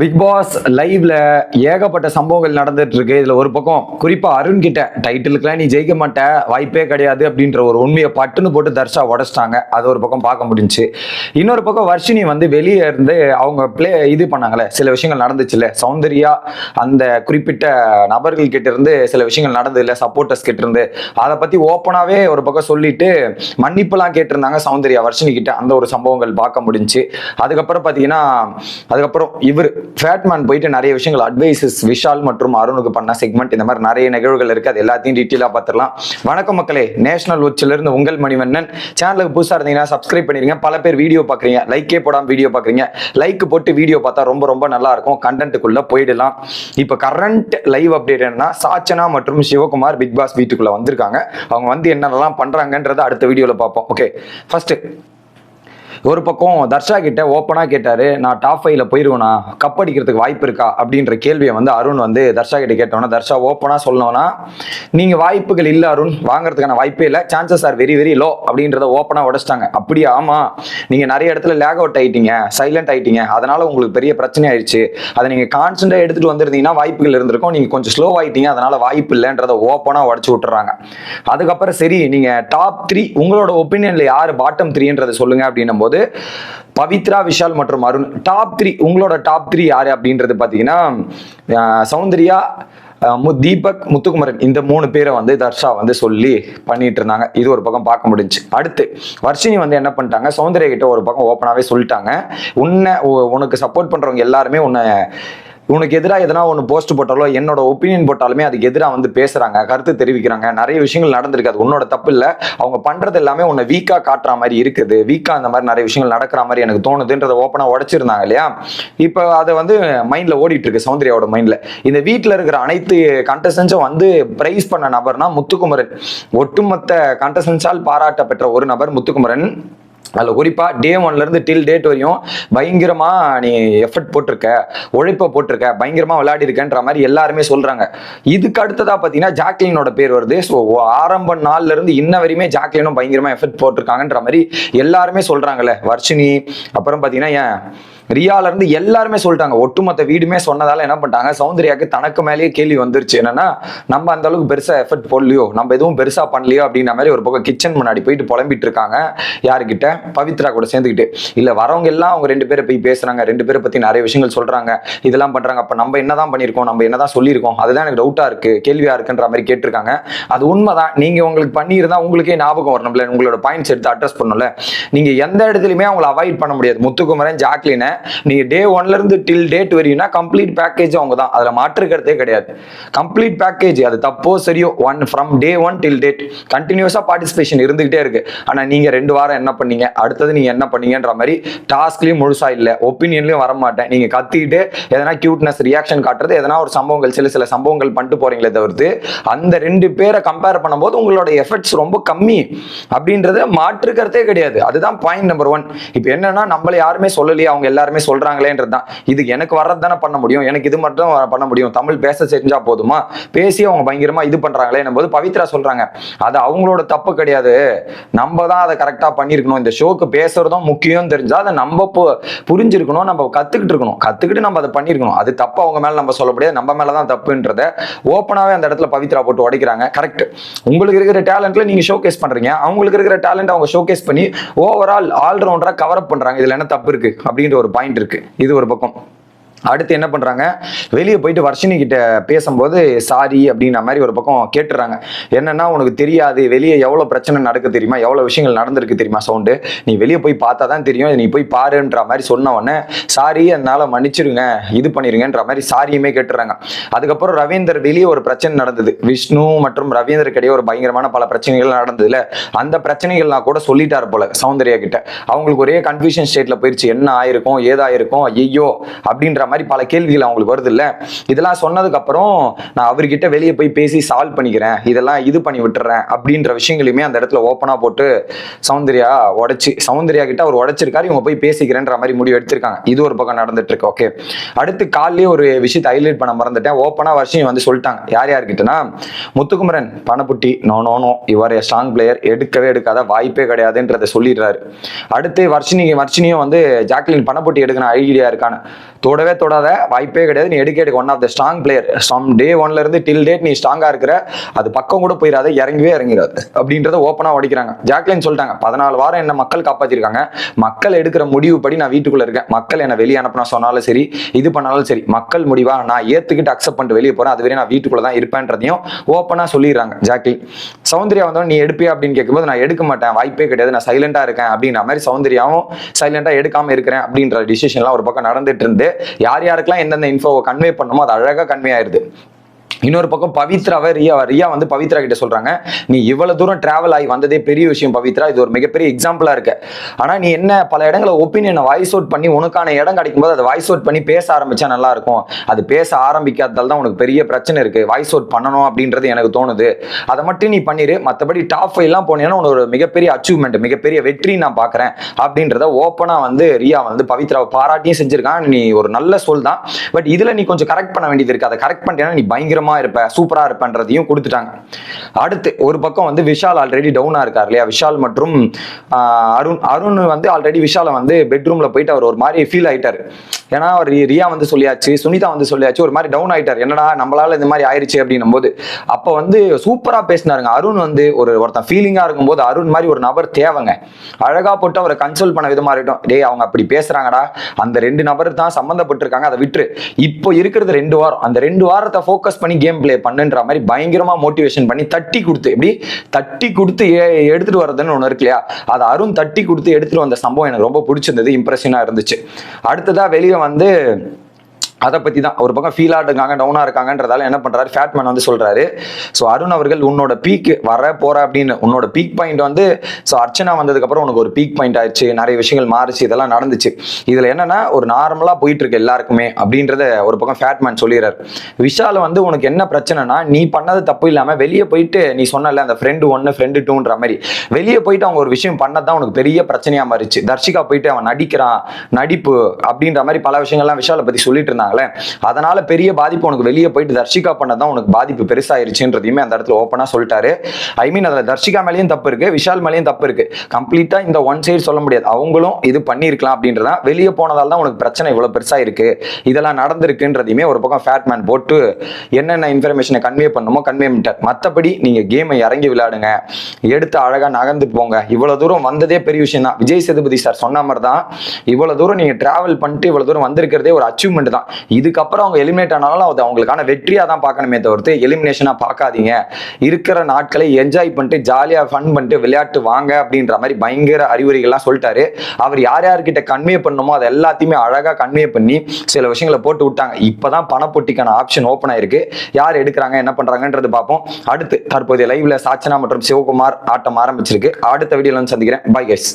Big pass லைவ்ல ஏகப்பட்ட சம்பவங்கள் நடந்துட்டு இருக்கு இதுல ஒரு பக்கம் குறிப்பா அருண் கிட்ட டைட்டிலுக்குலாம் நீ ஜெயிக்க மாட்ட வாய்ப்பே கிடையாது அப்படின்ற ஒரு உண்மையை பட்டுன்னு போட்டு தர்ஷா உடச்சிட்டாங்க. அது ஒரு பக்கம் பார்க்க முடிஞ்சுச்சு. இன்னொரு பக்கம் வர்ஷினி வந்து வெளியே இருந்து அவங்க பிளே இது பண்ணாங்களே சில விஷயங்கள் நடந்துச்சுல்ல. சௌந்தர்யா அந்த குறிப்பிட்ட நபர்கள் கிட்ட இருந்து சில விஷயங்கள் நடந்தது இல்ல சப்போர்ட்டர்ஸ் கிட்ட இருந்து. அதை பத்தி ஓப்பனாவே ஒரு பக்கம் சொல்லிட்டு மன்னிப்புலாம் கேட்டிருந்தாங்க சௌந்தர்யா வர்ஷினி கிட்ட அந்த ஒரு சம்பவங்கள் பார்க்க முடிஞ்சுச்சு. அதுக்கப்புறம் பாத்தீங்கன்னா அதுக்கப்புறம் இவர் ஃபேட்மேன் போயிட்டு நிறைய விஷயங்கள் அட்வைசஸ் விஷால் மற்றும் அருணுக்கு பண்ண செக்மெண்ட் இந்த மாதிரி நிறைய நிகழ்வுகள் இருக்கு. அது எல்லாத்தையும் டீட்டெயிலாக பார்த்துடலாம் வணக்கம் மக்களே நேஷனல் உச்சில இருந்து உங்கள் மணிவண்ணன். சேனலுக்கு புதுசாக இருந்தீங்கன்னா சப்ஸ்கிரைப் பண்ணிருங்க. பல பேர் வீடியோ பார்க்குறீங்க லைக்கே போடாமல் வீடியோ பார்க்குறீங்க லைக் போட்டு வீடியோ பார்த்தா ரொம்ப ரொம்ப நல்லா இருக்கும். கண்டென்ட்டுக்குள்ள போயிடலாம். இப்போ கரண்ட் லைவ் அப்டேட் என்னன்னா சாச்சனா மற்றும் சிவகுமார் பிக் பாஸ் வீட்டுக்குள்ள வந்திருக்காங்க. அவங்க வந்து என்னென்னலாம் பண்றாங்கன்றதை அடுத்த வீடியோவில் பார்ப்போம். ஓகே ஃபர்ஸ்ட் ஒரு பக்கம் தர்ஷா கிட்ட ஓப்பனாக கேட்டாரு நான் டாப் ஃபைவ்ல போயிருவேனா? கப் அடிக்கிறதுக்கு வாய்ப்பு இருக்கா? அப்படின்ற கேள்வியை வந்து அருண் வந்து தர்ஷா கிட்ட கேட்டோன்னா தர்ஷா ஓப்பனாக சொல்லணும்னா நீங்கள் வாய்ப்புகள் இல்லை அருண் வாங்குறதுக்கான வாய்ப்பே இல்லை. Chances are very very low அப்படின்றத ஓப்பனாக உடைச்சிட்டாங்க. அப்படியா? ஆமாம் நீங்கள் நிறைய இடத்துல லேக் அவுட் ஆயிட்டீங்க சைலண்ட் ஆயிட்டீங்க. அதனால உங்களுக்கு பெரிய பிரச்சனை ஆயிடுச்சு. அதை நீங்கள் கான்சன்ட்ரேட் எடுத்துட்டு வந்திருந்தீங்கன்னா வாய்ப்புகள் இருந்திருக்கும். நீங்கள் கொஞ்சம் ஸ்லோ ஆயிட்டீங்க அதனால வாய்ப்பு இல்லைன்றத ஓப்பனாக உடச்சு விட்டுறாங்க. அதுக்கப்புறம் சரி நீங்கள் டாப் த்ரீ உங்களோட ஒப்பீனியனில் யார் பாட்டம் த்ரீன்றதை சொல்லுங்க அப்படின்னும் போது பவித்ரா விஷால் மற்றும் அருண். டாப் த்ரீ உங்களோட டாப் த்ரீ யார் அப்படின்றது பார்த்தீங்கன்னா சௌந்தர்யா மு தீபக் முத்துக்குமரன். இந்த மூணு பேரை வந்து தர்ஷா வந்து சொல்லி பண்ணிட்டு இருந்தாங்க. இது ஒரு பக்கம் பார்க்க முடிஞ்சு. அடுத்து வர்ஷினி வந்து என்ன பண்ணிட்டாங்க? சௌந்தர்யா கிட்ட ஒரு பக்கம் ஓப்பனாகவே சொல்லிட்டாங்க. உன்னை உனக்கு சப்போர்ட் பண்ணுறவங்க எல்லாருமே உன்னை உனக்கு எதிராக எதனா ஒன்று போஸ்ட் போட்டாலோ என்னோட ஒப்பீனியன் போட்டாலுமே அதுக்கு எதிராக வந்து பேசுறாங்க கருத்து தெரிவிக்கிறாங்க. நிறைய விஷயங்கள் நடந்திருக்கு. அது உன்னோட தப்பு இல்லை அவங்க பண்றது எல்லாமே உன்னை வீக்கா காட்டுற மாதிரி இருக்குது. வீக்கா அந்த மாதிரி நிறைய விஷயங்கள் நடக்கிற மாதிரி எனக்கு தோணுதுன்றதை ஓப்பனாக உடைச்சிருந்தாங்க இல்லையா? இப்போ அதை வந்து மைண்ட்ல ஓடிட்டு இருக்கு சௌந்தர்யாவோட மைண்ட்ல இந்த வீட்டில் இருக்கிற அனைத்து கண்டஸ்டன்ஸும் வந்து பிரைஸ் பண்ண நபர்னா முத்துக்குமரன். ஒட்டுமொத்த கண்டஸ்டன்ஸால் பாராட்ட பெற்ற ஒரு நபர் முத்துக்குமரன். அதில் குறிப்பாக டே ஒன்லேருந்து டில் டேட் வரையும் பயங்கரமாக நீ எஃபர்ட் போட்டிருக்க உழைப்பை போட்டிருக்க பயங்கரமாக விளையாடி இருக்கன்ற மாதிரி எல்லாருமே சொல்கிறாங்க இதுக்கு அடுத்ததாக பார்த்தீங்கன்னா ஜாக்லினோட பேர் வருது. ஸோ ஆரம்ப நாள்லேருந்து இன்ன வரையுமே ஜாக்லினும் பயங்கரமாக எஃபர்ட் போட்டிருக்காங்கன்ற மாதிரி எல்லாருமே சொல்கிறாங்கல்ல வர்ஷினி அப்புறம் பார்த்தீங்கன்னா ஏன் ரியால இருந்து எல்லாருமே சொல்லிட்டாங்க. ஒட்டுமொத்த வீடுமே சொன்னதால என்ன பண்ணிட்டாங்க? சௌந்தர்யாக்கு தனக்கு மேலேயே கேள்வி வந்துருச்சு. என்னன்னா நம்ம அந்த அளவுக்கு பெருசா எஃபர்ட் போடலையோ? நம்ம எதுவும் பெருசா பண்ணலையோ? அப்படிங்கிற மாதிரி ஒரு பக்கம் கிச்சன் முன்னாடி போயிட்டு புலம்பிட்டு இருக்காங்க. யாருக்கிட்ட? பவித்ரா கூட சேர்ந்துக்கிட்டு. இல்ல வரவங்க எல்லாம் அவங்க ரெண்டு பேரை போய் பேசுறாங்க. ரெண்டு பேரை பத்தி நிறைய விஷயங்கள் சொல்றாங்க. இதெல்லாம் பண்றாங்க. அப்ப நம்ம என்னதான் பண்ணியிருக்கோம்? நம்ம என்னதான் சொல்லியிருக்கோம்? அதுதான் எனக்கு டவுட்டா இருக்கு. கேள்வியா இருக்குன்ற மாதிரி கேட்டிருக்காங்க. அது உண்மைதான். நீங்க உங்களுக்கு பண்ணியிருந்தா உங்களுக்கே ஞாபகம் வரணும்ல. உங்களோட பாயிண்ட்ஸ் எடுத்து அட்ரஸ் பண்ணணும்ல. நீங்க எந்த இடத்துலயுமே அவங்கள அவாய்ட் பண்ண முடியாது. முத்துக்குமரன் ஜாக்லினை நீங்க டே ஒன்ல இருந்து டில் டேட் வரையும்னா கம்ப்ளீட் பேக்கேஜ் அவங்க தான் அதுல மாற்றுக்கிறதே கிடையாது. கம்ப்ளீட் பேக்கேஜ் அது தப்போ சரியோ one from day one till date கண்டினியூஸா பார்ட்டிசிபேஷன் இருந்துகிட்டே இருக்கு. ஆனா நீங்க ரெண்டு வாரம் என்ன பண்ணீங்க? அடுத்தது நீங்க என்ன பண்ணீங்கன்ற மாதிரி டாஸ்க்லயும் முழுசா இல்ல. ஒப்பீனியன்லயும் வர மாட்டேன் நீங்க கத்திட்டு எதனா கியூட்னஸ் ரியாக்ஷன் காட்டுறது எதனா ஒரு சம்பவங்கள் சில சில சம்பவங்கள் பண்ணிட்டு போறீங்களே தவிர்த்து அந்த ரெண்டு பேரை கம்பேர் பண்ணும்போது உங்களோட எஃபர்ட்ஸ் ரொம்ப கம்மி. அப்படின்றத மாற்றுக்கிறதே கிடையாது. அதுதான் பாயிண்ட் நம்பர் ஒன் இப்போ என்னன்னா நம்மள யாருமே சொல்லலையே. அவங்க எல்லாம் சொல்றாங்களேன்றது தான் இது எனக்கு வர்றது தானே பண்ண முடியும்? எனக்கு இது மட்டும் பண்ண முடியும். தமிழ் பேச செஞ்சா போதுமா? பேசி அவங்க பயங்கரமா இது பண்றாங்களே போது பவித்ரா சொல்றாங்க. அது அவங்களோட தப்பு கிடையாது. நம்ம தான் அதை கரெக்டா பண்ணிருக்கணும் இந்த ஷோக்கு பேசுறதும் முக்கியம் தெரிஞ்சா அதை நம்ம பு- புரிஞ்சிருக்கணும். நம்ம கத்துக்கிட்டு இருக்கணும். கத்துக்கிட்டு நம்ம அதை பண்ணிருக்கணும் அது தப்பு அவங்க மேல நம்ம சொல்ல முடியாது. நம்ம மேலதான் தப்புன்றத ஓப்பனாவே அந்த இடத்துல பவித்ரா போட்டு உடைக்கிறாங்க. கரெக்ட் உங்களுக்கு இருக்கிற டேலண்ட்ல நீங்க ஷோகேஸ் பண்றீங்க. அவங்களுக்கு இருக்கிற டேலண்ட் அவங்க ஷோகேஸ் பண்ணி ஓவரால் ஆல்ரவுண்டரா கவர் அப் பண்றாங்க. இதுல என்ன தப்பு இருக்கு? அப்படின்ற ஒரு பாயிண்ட் இருக்கு. இது ஒரு பக்கம். அடுத்து என்ன பண்ணுறாங்க வெளியே போயிட்டு வர்ஷினி கிட்ட பேசும்போது சாரி அப்படின்ற மாதிரி ஒரு பக்கம் கேட்டுறாங்க. என்னன்னா உனக்கு தெரியாது. வெளியே எவ்வளோ பிரச்சனை நடக்க தெரியுமா? எவ்வளோ விஷயங்கள் நடந்திருக்கு தெரியுமா? சவுண்டு நீ வெளியே போய் பார்த்தா தான் தெரியும். நீ போய் பாருன்ற மாதிரி சொன்ன உடனே சாரி என்னால் மன்னிச்சிருங்க. இது பண்ணிருங்கன்ற மாதிரி சாரியுமே கேட்டுறாங்க. அதுக்கப்புறம் ரவீந்தர் வெளியே ஒரு பிரச்சனை நடந்தது. விஷ்ணு மற்றும் ரவீந்தருக்கு இடையே ஒரு பயங்கரமான பல பிரச்சனைகள் நடந்ததுல அந்த பிரச்சனைகள்லாம் கூட சொல்லிட்டாரு போல சௌந்தர்யா கிட்ட. அவங்களுக்கு ஒரே கன்ஃபியூஷன் ஸ்டேட்ல போயிடுச்சு என்ன ஆயிருக்கும்? ஏதாயிருக்கும்? ஐயோ! அப்படின்ற மாதிரி பல கேள்விகள் அவங்களுக்கு வருது இல்லை இதெல்லாம் சொன்னதுக்கு அப்புறம் நான் அவர்கிட்ட வெளியே போய் பேசி சால்வ் பண்ணிக்கிறேன். இதெல்லாம் இது பண்ணி விட்டுறேன் அப்படின்ற விஷயங்களையுமே அந்த இடத்துல ஓப்பனாக போட்டு சௌந்தர்யா உடச்சி சௌந்தர்யா கிட்ட அவர் உடைச்சிருக்காரு இவங்க போய் பேசிக்கிறேன்ற மாதிரி முடிவு எடுத்திருக்காங்க. இது ஒரு பக்கம் நடந்துட்டு இருக்கு ஓகே அடுத்து காலையே ஒரு விஷயத்தை ஹைலைட் பண்ண மறந்துட்டேன். ஓப்பனாக வருஷம் வந்து சொல்லிட்டாங்க. யார் யார்கிட்டனா முத்துக்குமரன் பணப்புட்டி நோ நோ நோ இவர் ஸ்ட்ராங் பிளேயர் எடுக்கவே எடுக்காத வாய்ப்பே கிடையாதுன்றதை சொல்லிடுறாரு. அடுத்து வர்ஷினி வர்ஷினியும் வந்து ஜாக்லின் பணப்புட்டி எடுக்கணும் ஐடியா இருக்கான்னு. தொடவே தொடாத வாய்ப்பே கிடையாது. நீ எடுக்க எடுக்க one of the strong player strong day ஒன்ல இருந்து டில் டேட் நீ ஸ்ட்ராங்கா இருக்கிற அது பக்கம் கூட போயிடாத இறங்கவே இறங்கிடாது அப்படின்றத ஓப்பனா உடைக்கிறாங்க. ஜாக்லின் சொல்லிட்டாங்க பதினாலு வாரம் என்ன மக்கள் காப்பாத்திருக்காங்க. மக்கள் எடுக்கிற முடிவு படி நான் வீட்டுக்குள்ள இருக்கேன். மக்கள் என்ன வெளியே அனுப்பினா சொன்னாலும் சரி இது பண்ணாலும் சரி மக்கள் முடிவா நான் ஏத்துக்கிட்டு அக்செப்ட் பண்ணிட்டு வெளியே போறேன். அதுவரை நான் வீட்டுக்குள்ள தான் இருப்பேன்றதையும் ஓப்பனா சொல்லிடுறாங்க ஜாக்லின். சௌந்தர்யா வந்தோம் நீ எடுப்பியா? அப்படின்னு கேட்கும்போது நான் எடுக்க மாட்டேன். வாய்ப்பே கிடையாது. நான் சைலண்டா இருக்கேன். அப்படின்ற மாதிரி சௌந்தர்யாவும் சைலண்டா எடுக்காம இருக்கிறேன் அப்படின்ற டிசிஷன்லாம் ஒரு பக்கம் நடந்துட்டு இருந்து யார் யாருக்கெல்லாம் எந்தெந்த இன்ஃபோவை கன்வே பண்ணமோ அது அழகா கன்வே ஆயிடுது இன்னொரு பக்கம் பவித்ராவை ரியா ரியா வந்து பவித்ரா கிட்ட சொல்றாங்க. நீ இவ்வளவு தூரம் டிராவல் ஆகி வந்ததே பெரிய விஷயம் பவித்ரா இது ஒரு மிகப்பெரிய எக்ஸாம்பிளா இருக்கு. ஆனா நீ என்ன பல இடங்களை ஒப்பீனியனை வாய்ஸ் அவுட் பண்ணி உனக்கான இடம் கிடைக்கும் போது அதை வாய்ஸ் அவுட் பண்ணி பேச ஆரம்பிச்சா நல்லா இருக்கும். அது பேச ஆரம்பிக்காததால் தான் உனக்கு பெரிய பிரச்சனை இருக்கு. வாய்ஸ் அவுட் பண்ணணும் அப்படின்றது எனக்கு தோணுது. அதை மட்டும் நீ பண்ணிரு. மற்றபடி டாப் ஃபைவ் எல்லாம் போனீங்கன்னா உனக்கு ஒரு மிகப்பெரிய அச்சீவ்மெண்ட் மிகப்பெரிய வெற்றி நான் பாக்குறேன் அப்படின்றத ஓப்பனா வந்து ரியா வந்து பவித்ராவை பாராட்டியும் செஞ்சிருக்கான். நீ ஒரு நல்ல சொல் தான். பட் இதுல நீ கொஞ்சம் கரெக்ட் பண்ண வேண்டியது இருக்கு. அதை கரெக்ட் பண்ணிட்டேன்னா நீ பயங்கரமா இருப்ப சூப்பரா இருப்பன்றதையும் கொடுத்துட்டாங்க. அடுத்து ஒரு பக்கம் வந்து விஷால் ஆல்ரெடி டவுனா இருக்கார் இல்லையா? விஷால் மற்றும் அருண் அருண் வந்து ஆல்ரெடி விஷாலை வந்து பெட்ரூம்ல போயிட்டு அவர் ஒரு மாதிரி ஃபீல் ஆயிட்டாரு. ஏன்னா அவர் ரியா வந்து சொல்லியாச்சு சுனிதா வந்து சொல்லியாச்சு ஒரு மாதிரி டவுன் ஆயிட்டார். என்னடா நம்மளால இந்த மாதிரி ஆயிடுச்சு அப்படின்னும் போது அப்போ வந்து சூப்பரா பேசினாருங்க. அருண் வந்து ஒரு ஒருத்தன் ஃபீலிங்கா இருக்கும்போது அருண் மாதிரி ஒரு நபர் தேவைங்க. அழகா போட்டு அவரை கன்சோல் பண்ண விதமா இருக்கட்டும். டேய் அவங்க அப்படி பேசுறாங்கடா. அந்த ரெண்டு நபர் தான் சம்மந்தப்பட்டிருக்காங்க அதை விட்டுரு. இப்போ இருக்கிறது ரெண்டு வாரம். அந்த ரெண்டு வாரத்தை ஃபோக்கஸ் பண்ணி கேம் பிளே பண்ணுன்ற மாதிரி பயங்கரமா மோட்டிவேஷன் பண்ணி தட்டி கொடுத்து எப்படி? தட்டி கொடுத்து எடுத்துட்டு வர்றதுன்னு ஒன்று இருக்கு இல்லையா? அதை அருண் தட்டி கொடுத்து எடுத்துட்டு வந்த சம்பவம் எனக்கு ரொம்ப பிடிச்சிருந்தது இம்ப்ரெஷனா இருந்துச்சு. அடுத்ததா வெளியே வந்து அதை பற்றி தான் ஒரு பக்கம் ஃபீல் இருக்காங்க டவுனாக இருக்காங்கன்றதால என்ன பண்ணுறாரு ஃபேட்மேன் வந்து சொல்கிறாரு ஸோ அருண் அவர்கள் உன்னோட பீக் வர போகிற அப்படின்னு உன்னோட பீக் பாயிண்ட் வந்து ஸோ அர்ச்சனா வந்ததுக்கப்புறம் உனக்கு ஒரு பீக் பாயிண்ட் ஆயிடுச்சு நிறைய விஷயங்கள் மாறிச்சு இதெல்லாம் நடந்துச்சு. இதில் என்னென்னா ஒரு நார்மலாக போயிட்டு இருக்கு எல்லாருக்குமே அப்படின்றத ஒரு பக்கம் ஃபேட்மேன் சொல்லிடுறாரு. விஷால் வந்து உனக்கு என்ன பிரச்சனைனா நீ பண்ணது தப்பு இல்லாமல் வெளியே போயிட்டு நீ சொன்னல அந்த ஃப்ரெண்டு ஒன்று ஃப்ரெண்டு டூன்ற மாதிரி. வெளியே போயிட்டு அவங்க ஒரு விஷயம் பண்ணதான் உனக்கு பெரிய பிரச்சனையாக மாறிச்சு. தர்ஷிகா போயிட்டு அவன் நடிக்கிறான் நடிப்பு அப்படின்ற மாதிரி பல விஷயங்கள்லாம் விஷாலை பற்றி சொல்லிட்டு இருந்தாங்களே அதனால பெரிய பாதிப்பு உனக்கு வெளியே போயிட்டு தர்ஷிகா பண்ணதான் உனக்கு பாதிப்பு பெருசாயிருச்சுன்றதையுமே அந்த இடத்துல ஓப்பனா சொல்லிட்டாரு. ஐ மீன் அதுல தர்ஷிகா மேலேயும் தப்பு இருக்கு விஷால் மேலேயும் தப்பு இருக்கு. கம்ப்ளீட்டா இந்த ஒன் சைடு சொல்ல முடியாது. அவங்களும் இது பண்ணியிருக்கலாம் அப்படின்றதான் வெளியே போனதால தான் உனக்கு பிரச்சனை இவ்வளவு பெருசா இருக்கு. இதெல்லாம் நடந்திருக்குன்றதையுமே ஒரு பக்கம் ஃபேட் மேன் போட்டு என்னென்ன இன்ஃபர்மேஷனை கன்வே பண்ணுமோ கன்வே பண்ணிட்டார். மற்றபடி நீங்க கேமை இறங்கி விளையாடுங்க. எடுத்து அழகா நகர்ந்து போங்க. இவ்வளவு தூரம் வந்ததே பெரிய விஷயம் தான் விஜய் சேதுபதி சார் சொன்ன மாதிரி தான் இவ்வளவு தூரம் நீங்க டிராவல் பண்ணிட்டு இவ்வளவு தூரம் வந்திருக்கிறதே ஒரு அச்சீவ்மெண்ட் தான். இதுக்கப்புறம் அவங்க எலிமினேட் ஆனாலும் அது அவங்களுக்கான வெற்றியாக தான் பார்க்கணுமே தவிர்த்து எலிமினேஷனாக பார்க்காதீங்க. இருக்கிற நாட்களை என்ஜாய் பண்ணிட்டு ஜாலியாக ஃபன் பண்ணிட்டு விளையாட்டு வாங்க அப்படின்ற மாதிரி பயங்கர அறிவுரைகள்லாம் சொல்லிட்டாரு. அவர் யார் யார்கிட்ட கன்வே பண்ணணுமோ அதை எல்லாத்தையுமே அழகாக கன்வே பண்ணி சில விஷயங்களை போட்டு விட்டாங்க. இப்பதான் பணப்பொட்டிக்கான ஆப்ஷன் ஓப்பன் ஆயிருக்கு. யார் எடுக்கிறாங்க என்ன பண்ணுறாங்கன்றது பார்ப்போம். அடுத்து தற்போதைய லைவ்ல சாச்சனா மற்றும் சிவகுமார் ஆட்டம் ஆரம்பிச்சிருக்கு. அடுத்த வீடியோவில் சந்திக்கிறேன். Bye guys